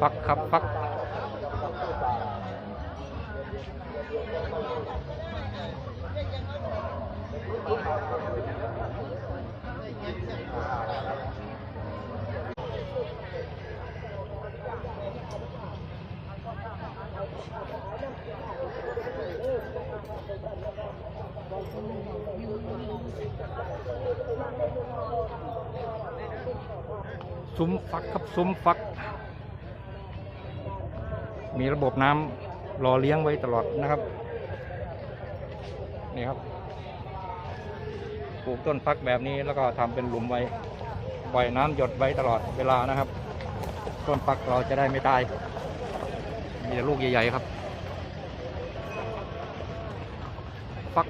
ฟักครับฟัก ซุ้มฟักครับซุ้มฟัก มีระบบน้ำรอเลี้ยงไว้ตลอดนะครับ นี่ครับปลูกต้นฟักแบบนี้แล้วก็ทำเป็นหลุมไว้ปล่อยน้ำหยดไว้ตลอดเวลานะครับ ต้นฟักเราจะได้ไม่ตาย มีแต่ลูกใหญ่ๆครับฟัก